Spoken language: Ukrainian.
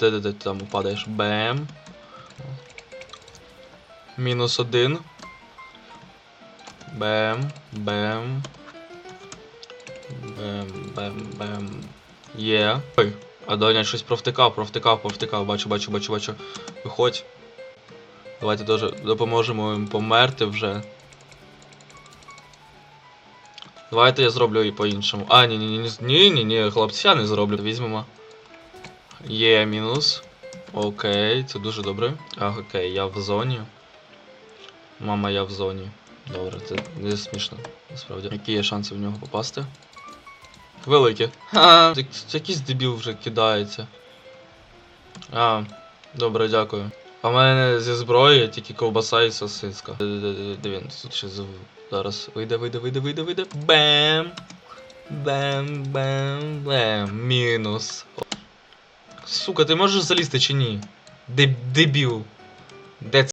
Де де де ти там падаєш? Бем. Мінус один. Бем. Бем. Бем, бем, бем. Є. Ой, а Доня щось провтикав, провтикав, провтикав. Бачу, бачу, бачу, бачу. Виходь. Давайте дуже допоможемо їм померти вже. Давайте я зроблю і по-іншому. А, ні, ні, ні, ні, ні, ні, хлопці, я не зроблю. Візьмемо. Є мінус. Окей, це дуже добре. А, окей, я в зоні. Мама, я в зоні. Добре, це не смішно, насправді. Які є шанси в нього попасти? Великі. Ха, як- якийсь дебіл вже кидається. А, добре, дякую. А в мене зі зброї тільки ковбаса і сосиска. Де- він? Тут ще зараз вийде, вийде, вийде, вийде, вийде. Бем! Бем, бем, бем. Мінус. Сука, ти можеш залізти чи ні? Деб- Дебіл. Де